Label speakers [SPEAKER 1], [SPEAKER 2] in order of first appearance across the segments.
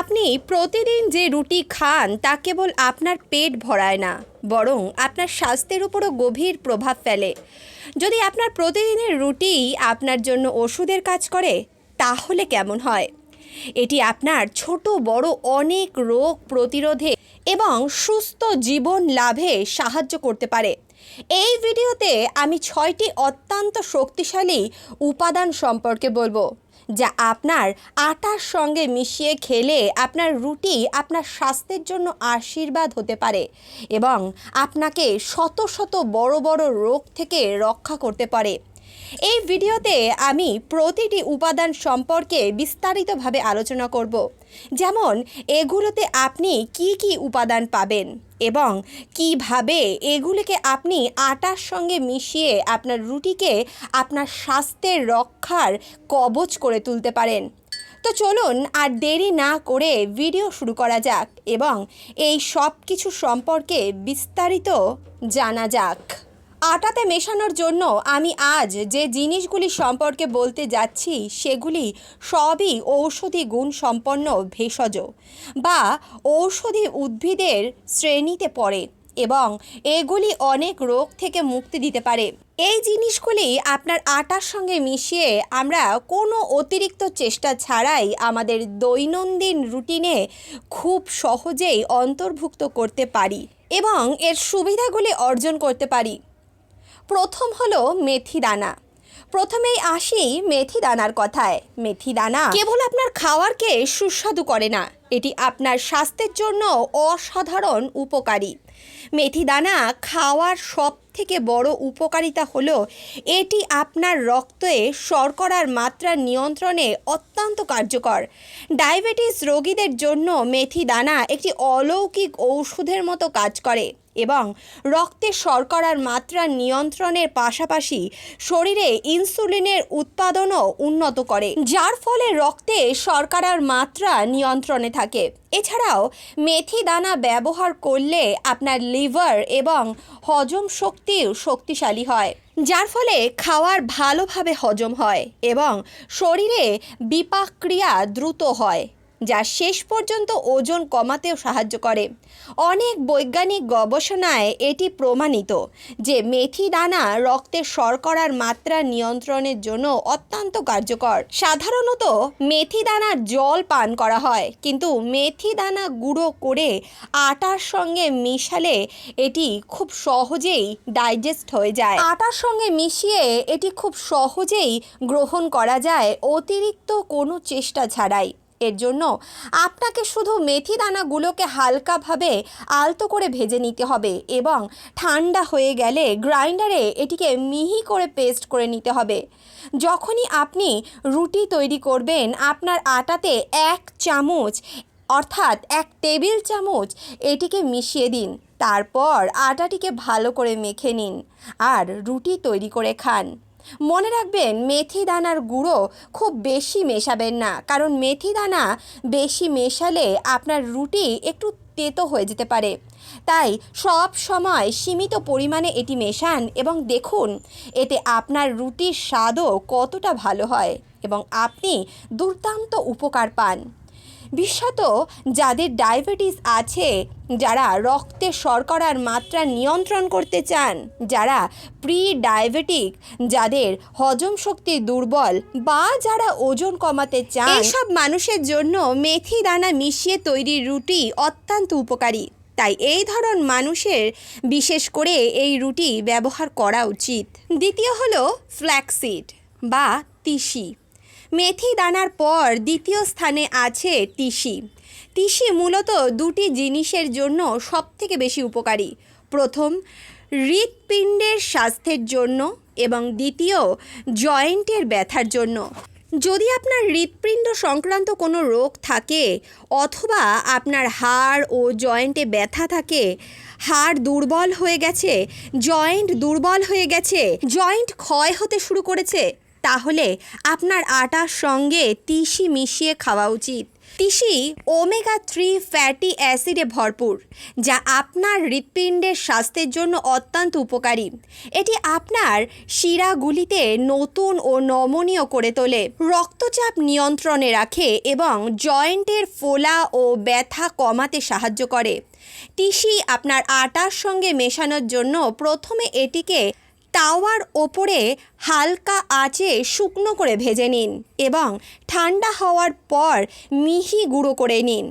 [SPEAKER 1] আপনি প্রতিদিন যে রুটি খান, তা কেবল আপনার পেট ভরায় না, বরং আপনার স্বাস্থ্যের উপরও গভীর প্রভাব ফেলে। যদি আপনার প্রতিদিনের রুটি আপনার জন্য ওষুধের কাজ করে, তাহলে কেমন হয়? এটি আপনার ছোট, বড় অনেক রোগ প্রতিরোধে এবং সুস্থ জীবন লাভে সাহায্য করতে পারে। এই ভিডিওতে আমি ছয়টি অত্যন্ত শক্তিশালী উপাদান সম্পর্কে বলব, যা আপনার আটার সঙ্গে মিশিয়ে খেলে আপনার রুটি আপনার স্বাস্থ্যের জন্য আশীর্বাদ হতে পারে এবং আপনাকে শত শত বড় বড় রোগ থেকে রক্ষা করতে পারে। এই ভিডিওতে আমি প্রতিটি উপাদান সম্পর্কে বিস্তারিতভাবে আলোচনা করব, যেমন এগুলোতে আপনি কি কি উপাদান পাবেন। এবং কীভাবে এগুলিকে আপনি আটার সঙ্গে মিশিয়ে আপনার রুটিকে আপনার স্বাস্থ্যের রক্ষার কবচ করে তুলতে পারেন। তো চলুন আর দেরি না করে ভিডিও শুরু করা যাক এবং এই সব কিছু সম্পর্কে বিস্তারিত জানা যাক। আটাতে মেশানোর জন্য আমি আজ যে জিনিসগুলি সম্পর্কে বলতে যাচ্ছি, সেগুলি সবই ঔষধি গুণ সম্পন্ন ভেষজ বা ঔষধি উদ্ভিদের শ্রেণীতে পড়ে এবং এগুলি অনেক রোগ থেকে মুক্তি দিতে পারে। এই জিনিসগুলি আপনার আটার সঙ্গে মিশিয়ে আমরা কোনো অতিরিক্ত চেষ্টা ছাড়াই আমাদের দৈনন্দিন রুটিনে খুব সহজেই অন্তর্ভুক্ত করতে পারি এবং এর সুবিধাগুলি অর্জন করতে পারি। প্রথম হলো মেথি দানা প্রথমেই আসি মেথি দানার কথায়। মেথি দানা কেবল আপনার খাওয়ারকে সুস্বাদু করে না। এটি আপনার স্বাস্থ্যের জন্য অসাধারণ উপকারী। মেথি দানা খাওয়ার সব থেকে বড় উপকারিতা হলো, এটি আপনার রক্তে শর্করার মাত্রা নিয়ন্ত্রণে অত্যন্ত কার্যকর। ডায়াবেটিস রোগীদের জন্য মেথি দানা একটি অলৌকিক ঔষধের মতো কাজ করে এবং রক্তে শর্করার মাত্রা নিয়ন্ত্রণের পাশাপাশি শরীরে ইনসুলিনের উৎপাদনও উন্নত করে, যার ফলে রক্তে শর্করার মাত্রা নিয়ন্ত্রণে থাকে। এছাড়াও মেথি দানা ব্যবহার করলে আপনার লিভার এবং হজম শক্তিও শক্তিশালী হয়, যার ফলে খাওয়ার ভালোভাবে হজম হয় এবং শরীরে বিপাক ক্রিয়া দ্রুত হয়। যা শেষ পর্যন্ত ওজন কমাতেও সাহায্য করে। অনেক বৈজ্ঞানিক গবেষণায় এটি প্রমাণিত যে মেথি দানা রক্তের শর্করার মাত্রা নিয়ন্ত্রণের জন্য অত্যন্ত কার্যকর। সাধারণত মেথি দানার জল পান করা হয়, কিন্তু মেথি দানা গুঁড়ো করে আটার সঙ্গে মিশালে এটি খুব সহজেই ডাইজেস্ট হয়ে যায়। আটার সঙ্গে মিশিয়ে এটি খুব সহজেই গ্রহণ করা যায়, অতিরিক্ত কোনো চেষ্টা ছাড়াই। এর জন্য আপনাকে শুধু মেথি দানাগুলোকে হালকাভাবে আলতো করে ভেজে নিতে হবে এবং ঠান্ডা হয়ে গেলে গ্রাইন্ডারে এটিকে মিহি করে পেস্ট করে নিতে হবে। যখনই আপনি রুটি তৈরি করবেন, আপনার আটাতে এক চামচ অর্থাৎ এক টেবিল চামচ এটিকে মিশিয়ে দিন। তারপর আটাটিকে ভালো করে মেখে নিন আর রুটি তৈরি করে খান। মনে রাখবেন, মেথি দানার গুঁড়ো খুব বেশি মেশাবেন না। কারণ মেথি দানা বেশি মেশালে আপনার রুটি একটু তেতো হয়ে যেতে পারে। তাই সব সময় সীমিত পরিমাণে এটি মেশান এবং দেখুন, এতে আপনার রুটির স্বাদও কতটা ভালো হয় এবং আপনি দুর্দান্ত উপকার পান। বিশেষত যাদের ডায়াবেটিস আছে, যারা রক্তে শর্করার মাত্রা নিয়ন্ত্রণ করতে চান, যারা প্রি ডায়াবেটিক যাদের হজম শক্তি দুর্বল বা যারা ওজন কমাতে চান। এইসব মানুষের জন্য মেথি দানা মিশিয়ে তৈরি রুটি অত্যন্ত উপকারী। তাই এই ধরন মানুষের, বিশেষ করে এই রুটি ব্যবহার করা উচিত। দ্বিতীয় হলো ফ্ল্যাক্সিড বা তিসি। মেথি দানার পর দ্বিতীয় স্থানে আছে তিসি। তিসি মূলত দুটি জিনিসের জন্য সবথেকে বেশি উপকারী। প্রথম, হৃৎপিণ্ডের স্বাস্থ্যের জন্য এবং দ্বিতীয়, জয়েন্টের ব্যথার জন্য। যদি আপনার হৃৎপিণ্ড সংক্রান্ত কোনো রোগ থাকে অথবা আপনার হাড় ও জয়েন্টে ব্যথা থাকে, হাড় দুর্বল হয়ে গেছে, জয়েন্ট দুর্বল হয়ে গেছে, জয়েন্ট ক্ষয় হতে শুরু করেছে তাহলে আপনার আটার সঙ্গে তিসি মিশিয়ে খাওয়া উচিত। তিসি ওমেগা থ্রি ফ্যাটি অ্যাসিডে ভরপুর, যা আপনার হৃৎপিণ্ডের স্বাস্থ্যের জন্য অত্যন্ত উপকারী। এটি আপনার শিরাগুলিতে নতুন ও নমনীয় করে তোলে। রক্তচাপ নিয়ন্ত্রণে রাখে এবং জয়েন্টের ফোলা ও ব্যথা কমাতে সাহায্য করে। তিসি আপনার আটার সঙ্গে মেশানোর জন্য প্রথমে এটিকে তাওয়ার ওপরে হালকা আঁচে শুকনো করে ভেজে নিন এবং ঠান্ডা হওয়ার পর মিহি গুঁড়ো করে নিন।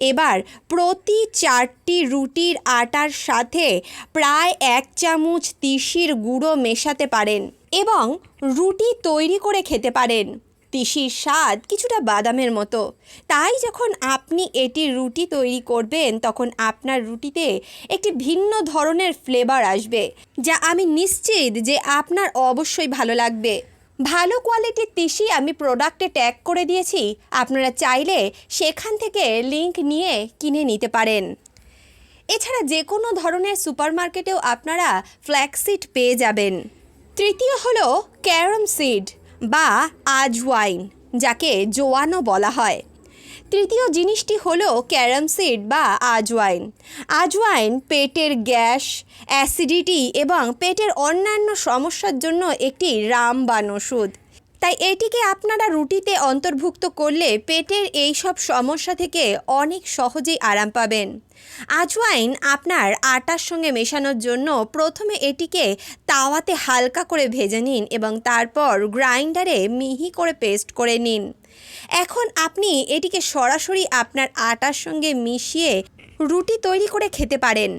[SPEAKER 1] এবার প্রতি চারটি রুটির আটার সাথে প্রায় এক চামচ তিসির গুঁড়ো মেশাতে পারেন এবং রুটি তৈরি করে খেতে পারেন। তিসির স্বাদ কিছুটা বাদামের মতো। তাই যখন আপনি এটি রুটি তৈরি করবেন, তখন আপনার রুটিতে একটি ভিন্ন ধরনের ফ্লেভার আসবে, যা আমি নিশ্চিত যে আপনার অবশ্যই ভালো লাগবে। ভালো কোয়ালিটির তিসি আমি প্রোডাক্টে ট্যাগ করে দিয়েছি, আপনারা চাইলে সেখান থেকে লিংক নিয়ে কিনে নিতে পারেন। এছাড়া যে কোনো ধরনের সুপারমার্কেটেও আপনারা ফ্ল্যাক্সিড পেয়ে যাবেন। তৃতীয় হলো ক্যারম সিড বা আজওয়াইন যাকে জোয়ানো বলা হয়। তৃতীয় জিনিসটি হলো ক্যারাম সিড বা আজওয়াইন আজওয়াইন পেটের গ্যাস, অ্যাসিডিটি এবং পেটের অন্যান্য সমস্যার জন্য একটি রামবান ওষুধ। তাই এটিকে আপনারা রুটিতে অন্তর্ভুক্ত করলে পেটের এই সব সমস্যা থেকে অনেক সহজেই আরাম পাবেন। আজওয়াইন আপনার আটার সঙ্গে মেশানোর জন্য প্রথমে এটিকে তাওয়াতে হালকা করে ভেজে নিন এবং তারপর গ্রাইন্ডারে মিহি করে পেস্ট করে নিন। এখন আপনি এটিকে সরাসরি আপনার আটার সঙ্গে মিশিয়ে রুটি তৈরি করে খেতে পারেন।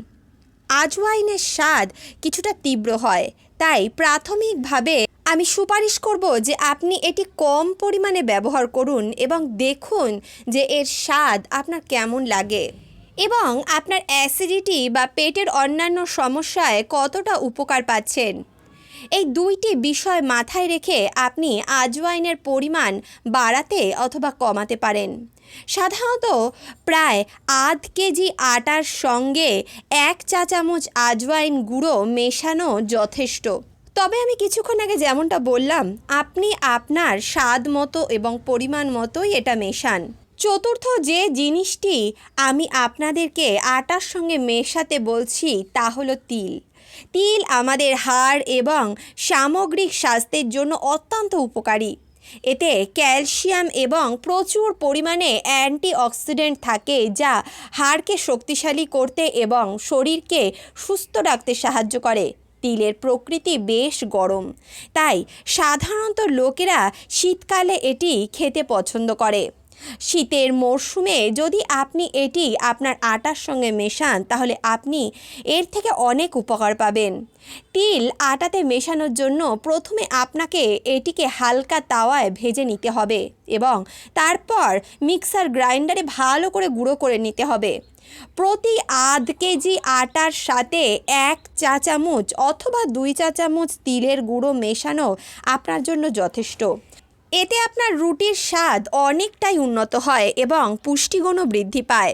[SPEAKER 1] আজওয়াইনের স্বাদ কিছুটা তীব্র হয়, তাই প্রাথমিকভাবে আমি সুপারিশ করব যে আপনি এটি কম পরিমাণে ব্যবহার করুন এবং দেখুন যে এর স্বাদ আপনার কেমন লাগে। এবং আপনার অ্যাসিডিটি বা পেটের অন্যান্য সমস্যায় কতটা উপকার পাচ্ছেন? এই দুইটি বিষয় মাথায় রেখে আপনি আজওয়াইনের পরিমাণ বাড়াতে অথবা কমাতে পারেন। সাধারণত প্রায় আধ কেজি আটার সঙ্গে এক চা চামচ আজওয়াইন গুঁড়ো মেশানো যথেষ্ট। তবে আমি কিছুক্ষণ আগে যেমনটা বললাম, আপনি আপনার স্বাদ মতো এবং পরিমাণ মতোই এটা মেশান। চতুর্থ যে জিনিসটি আমি আপনাদেরকে আটার সঙ্গে মেশাতে বলছি, তা হলো তিল। তিল আমাদের হাড় এবং সামগ্রিক স্বাস্থ্যের জন্য অত্যন্ত উপকারী। এতে ক্যালসিয়াম এবং প্রচুর পরিমাণে অ্যান্টিঅক্সিডেন্ট থাকে, যা হাড়কে শক্তিশালী করতে এবং শরীরকে সুস্থ রাখতে সাহায্য করে। তিলের প্রকৃতি বেশ গরম। তাই সাধারণত লোকেরা শীতকালে এটি খেতে পছন্দ করে। শীতের মরশুমে যদি আপনি এটি আপনার আটার সঙ্গে মেশান, তাহলে আপনি এর থেকে অনেক উপকার পাবেন। তিল আটাতে মেশানোর জন্য প্রথমে আপনাকে এটিকে হালকা তাওয়ায় ভেজে নিতে হবে এবং তারপর মিক্সার গ্রাইন্ডারে ভালো করে গুঁড়ো করে নিতে হবে। প্রতি আধ কেজি আটার সাথে এক চা চামচ অথবা দুই চা চামচ তিলের গুঁড়ো মেশানো আপনার জন্য যথেষ্ট। এতে আপনার রুটির স্বাদ অনেকটাই উন্নত হয় এবং পুষ্টিগুণও বৃদ্ধি পায়।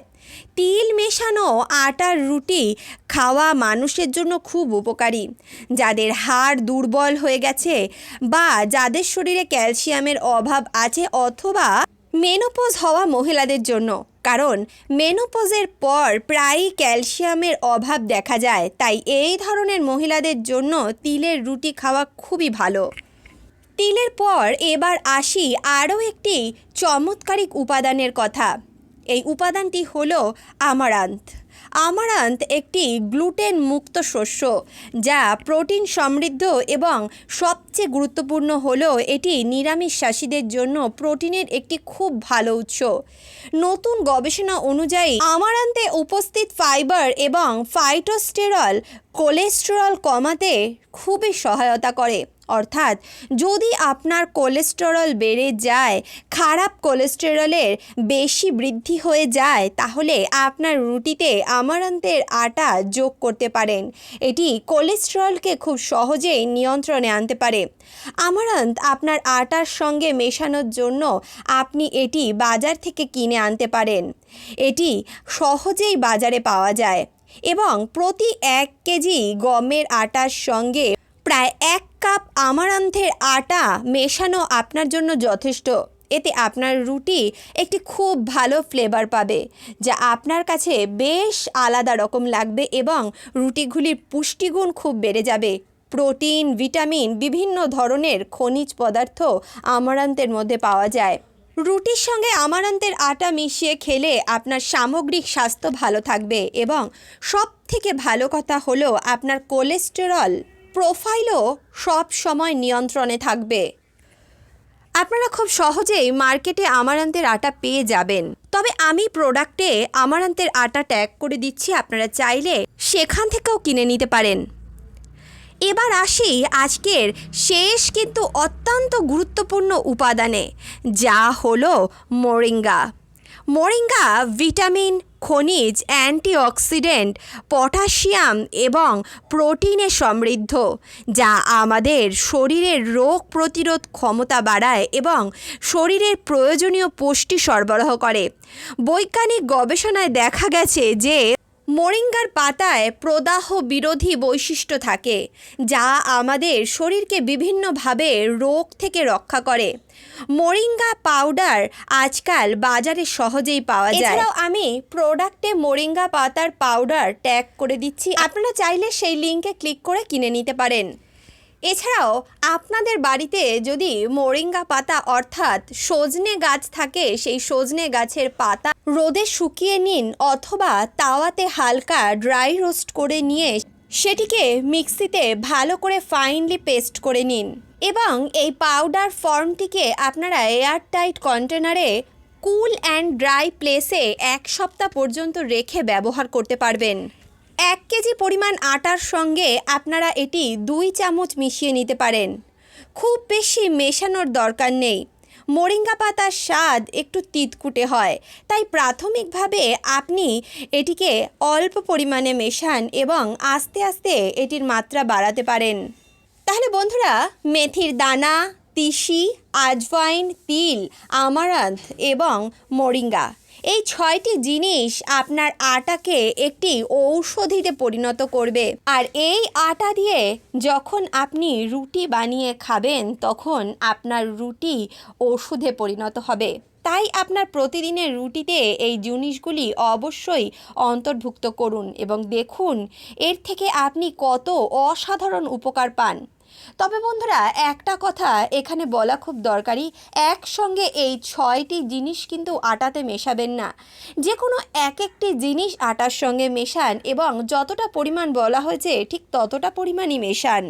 [SPEAKER 1] তিল মেশানো আটার রুটি খাওয়া মানুষের জন্য খুব উপকারী। যাদের হাড় দুর্বল হয়ে গেছে বা যাদের শরীরে ক্যালসিয়ামের অভাব আছে অথবা মেনোপোজ হওয়া মহিলাদের জন্য। কারণ মেনোপোজের পর প্রায়ই ক্যালসিয়ামের অভাব দেখা যায়। তাই এই ধরনের মহিলাদের জন্য তিলের রুটি খাওয়া খুবই ভালো। তিলের পর এবার আসি আরও একটি চমৎকারিক উপাদানের কথা। এই উপাদানটি হলো আমারান্থ। আমারান্থ একটি গ্লুটেন মুক্ত শস্য যা প্রোটিন সমৃদ্ধ এবং সবচেয়ে গুরুত্বপূর্ণ হলো এটি নিরামিষাসীদের জন্য প্রোটিনের একটি খুব ভালো উৎস। নতুন গবেষণা অনুযায়ী আমারান্তে উপস্থিত ফাইবার এবং ফাইটোস্টেরল কোলেস্টেরল কমাতে খুবই সহায়তা করে। অর্থাৎ যদি আপনার কোলেস্টেরল বেড়ে যায়, খারাপ কোলেস্টেরলের বেশি বৃদ্ধি হয়ে যায়, তাহলে আপনার রুটিতে আমারান্তের আটা যোগ করতে পারেন। এটি কোলেস্টেরলকে খুব সহজেই নিয়ন্ত্রণে আনতে পারে। আমারান্ত আপনার আটার সঙ্গে মেশানোর জন্য আপনি এটি বাজার থেকে কিনে আনতে পারেন। এটি সহজেই বাজারে পাওয়া যায় এবং প্রতি এক কেজি গমের আটার সঙ্গে প্রায় এক কাপ আমারান্থের আটা মেশানো আপনার জন্য যথেষ্ট। এতে আপনার রুটি একটি খুব ভালো ফ্লেভার পাবে, যা আপনার কাছে বেশ আলাদা রকম লাগবে এবং রুটিগুলির পুষ্টিগুণ খুব বেড়ে যাবে। প্রোটিন, ভিটামিন, বিভিন্ন ধরনের খনিজ পদার্থ আমারান্তের মধ্যে পাওয়া যায়। রুটির সঙ্গে আমারান্তের আটা মিশিয়ে খেলে আপনার সামগ্রিক স্বাস্থ্য ভালো থাকবে এবং সব থেকে ভালো কথা হলো আপনার কোলেস্টেরল প্রোফাইলও সব সময় নিয়ন্ত্রণে থাকবে। আপনারা খুব সহজেই মার্কেটে আমারান্তের আটা পেয়ে যাবেন। তবে আমি প্রোডাক্টে আমারান্তের আটা ট্যাগ করে দিচ্ছি, আপনারা চাইলে সেখান থেকেও কিনে নিতে পারেন। এবার আসি আজকের শেষ কিন্তু অত্যন্ত গুরুত্বপূর্ণ উপাদানে, যা হলো মোরিঙ্গা। মোরিঙ্গা ভিটামিন খনিজ, অ্যান্টিঅক্সিডেন্ট, পটাশিয়াম এবং প্রোটিনে সমৃদ্ধ, যা আমাদের শরীরের রোগ প্রতিরোধ ক্ষমতা বাড়ায় এবং শরীরের প্রয়োজনীয় পুষ্টি সরবরাহ করে। বৈজ্ঞানিক গবেষণায় দেখা গেছে যে মোরিঙ্গার পাতায় প্রদাহ বিরোধী বৈশিষ্ট্য থাকে, যা আমাদের শরীরকে বিভিন্নভাবে রোগ থেকে রক্ষা করে। মোরিঙ্গা পাউডার আজকাল বাজারে সহজেই পাওয়া যায়। এছাড়াও আমি প্রোডাক্টে মোরিঙ্গা পাতার পাউডার ট্যাগ করে দিচ্ছি। আপনারা চাইলে সেই লিঙ্কে ক্লিক করে কিনে নিতে পারেন। এছাড়াও আপনাদের বাড়িতে যদি মোরিঙ্গা পাতা অর্থাৎ সজনে গাছ থাকে, সেই সজনে গাছের পাতা রোদে শুকিয়ে নিন অথবা তাওয়াতে হালকা ড্রাই রোস্ট করে নিয়ে সেটিকে মিক্সিতে ভালো করে ফাইনলি পেস্ট করে নিন। এবং এই পাউডার ফর্মটিকে আপনারা এয়ার টাইট কন্টেনারে কুল অ্যান্ড ড্রাই প্লেসে এক সপ্তাহ পর্যন্ত রেখে ব্যবহার করতে পারবেন। এক কেজি পরিমাণ আটার সঙ্গে আপনারা এটি দুই চামচ মিশিয়ে নিতে পারেন। খুব বেশি মেশানোর দরকার নেই। মোরিঙ্গা পাতার স্বাদ একটু তিতকুটে হয়, তাই প্রাথমিকভাবে আপনি এটিকে অল্প পরিমাণে মেশান এবং আস্তে আস্তে এটির মাত্রা বাড়াতে পারেন। তাহলে বন্ধুরা, মেথির দানা, তিসি, আজওয়াইন, তিল, আমারান্থ এবং মোরিঙ্গা এই ছয়টি জিনিস আপনার আটাকে একটি ঔষধিতে পরিণত করবে। আর এই আটা দিয়ে যখন আপনি রুটি বানিয়ে খাবেন, তখন আপনার রুটি ওষুধে পরিণত হবে। তাই আপনার প্রতিদিনের রুটিতে এই জিনিসগুলি অবশ্যই অন্তর্ভুক্ত করুন এবং দেখুন, এর থেকে আপনি কত অসাধারণ উপকার পান। তবে বন্ধুরা, একটা কথা এখানে বলা খুব দরকারি, একসঙ্গে এই ছয়টি জিনিস কিন্তু আটাতে মেশাবেন না। যে কোনো এক একটি জিনিস আটার সঙ্গে মেশান এবং যতটা পরিমাণ বলা হয়েছে, ঠিক ততটা পরিমাণই মেশান।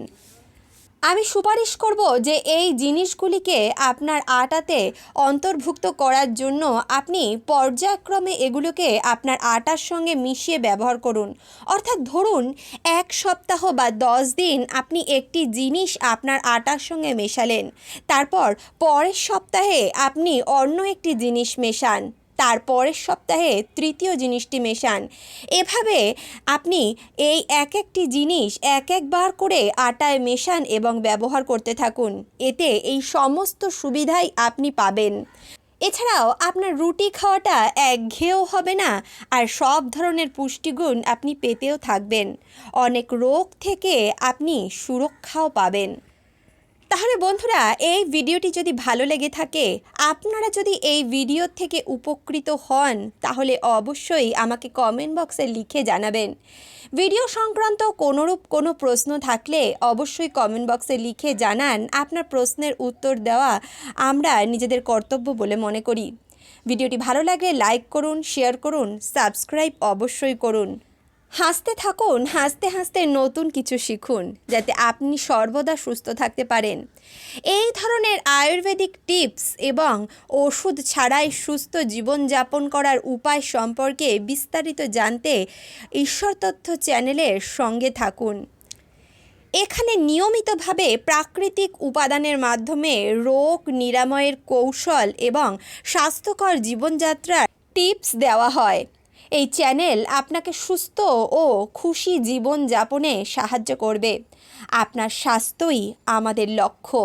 [SPEAKER 1] আমি সুপারিশ করব যে এই জিনিসগুলিকে আপনার আটাতে অন্তর্ভুক্ত করার জন্য আপনি পর্যায়ক্রমে এগুলোকে আপনার আটার সঙ্গে মিশিয়ে ব্যবহার করুন। অর্থাৎ ধরুন, এক সপ্তাহ বা দশ দিন আপনি একটি জিনিস আপনার আটার সঙ্গে মেশালেন। তারপর পরের সপ্তাহে আপনি অন্য একটি জিনিস মেশান। তার পরের সপ্তাহে তৃতীয় জিনিসটি মেশান। এভাবে আপনি এই এক একটি জিনিস এক একবার করে আটায় মেশান এবং ব্যবহার করতে থাকুন। এতে এই সমস্ত সুবিধাই আপনি পাবেন। এছাড়াও আপনার রুটি খাওয়াটা একঘেয়েও হবে না, আর সব ধরনের পুষ্টিগুণ আপনি পেতেও থাকবেন। অনেক রোগ থেকে আপনি সুরক্ষাও পাবেন। তাহলে বন্ধুরা, এই ভিডিওটি যদি ভালো লেগে থাকে, আপনারা যদি এই ভিডিও থেকে উপকৃত হন, তাহলে অবশ্যই আমাকে কমেন্ট বক্সে লিখে জানাবেন। ভিডিও সংক্রান্ত কোনোরূপ কোনো প্রশ্ন থাকলে অবশ্যই কমেন্ট বক্সে লিখে জানান। আপনার প্রশ্নের উত্তর দেওয়া আমরা নিজেদের কর্তব্য বলে মনে করি। ভিডিওটি ভালো লাগলে লাইক করুন শেয়ার করুন সাবস্ক্রাইব অবশ্যই করুন। হাসতে থাকুন, হাসতে হাসতে নতুন কিছু শিখুন, যাতে আপনি সর্বদা সুস্থ থাকতে পারেন। এই ধরনের আয়ুর্বেদিক টিপস এবং ওষুধ ছাড়াই সুস্থ জীবনযাপন করার উপায় সম্পর্কে বিস্তারিত জানতে ঈশ্বর তথ্য চ্যানেলের সঙ্গে থাকুন। এখানে নিয়মিতভাবে প্রাকৃতিক উপাদানের মাধ্যমে রোগ নিরাময়ের কৌশল এবং স্বাস্থ্যকর জীবনযাত্রার টিপস দেওয়া হয়। এই চ্যানেল আপনাকে সুস্থ ও খুশি জীবন যাপনে সাহায্য করবে। আপনার স্বাস্থ্যই আমাদের লক্ষ্য।